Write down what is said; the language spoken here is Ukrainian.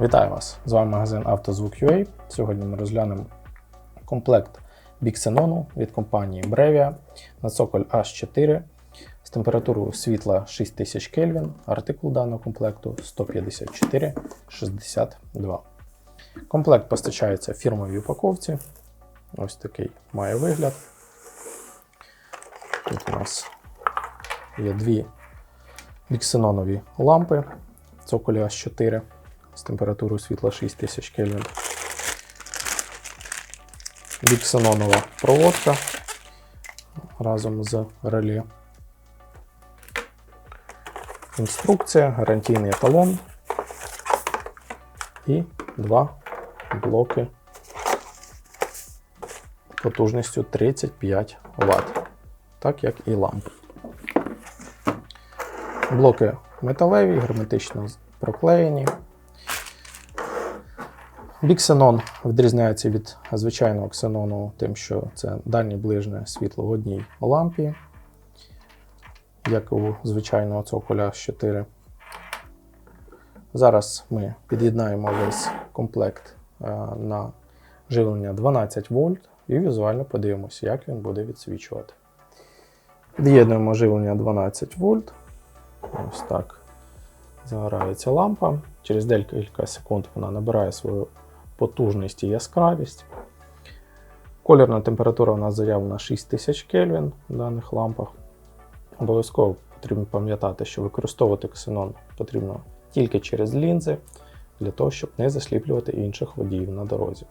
Вітаю вас! З вами магазин «Автозвук.UA». Сьогодні ми розглянемо комплект біксенону від компанії Brevia на цоколь H4 з температурою світла 6000 Кельвін. Артикул даного комплекту 154,62. Комплект постачається в фірмовій упаковці. Ось такий має вигляд. Тут у нас є дві біксенонові лампи цоколі H4 з температурою світла 6000 Кельвін. Біксенонова проводка разом з реле. Інструкція, гарантійний талон і два блоки потужністю 35 Вт, так як і лампи. Блоки металеві, герметично проклеєні. Біксенон відрізняється від звичайного ксенону тим, що це дальнє ближнє світло в одній лампі, як у звичайного цоколя 4. Зараз ми під'єднаємо весь комплект е, на живлення 12 вольт і візуально подивимося, як він буде відсвічувати. Під'єднуємо живлення 12 вольт. Ось так загорається лампа. Через декілька секунд вона набирає свою потужність і яскравість. Колірна температура у нас заявлена 6000 Кельвін в даних лампах. Обов'язково потрібно пам'ятати, що використовувати ксенон потрібно тільки через лінзи, для того, щоб не засліплювати інших водіїв на дорозі.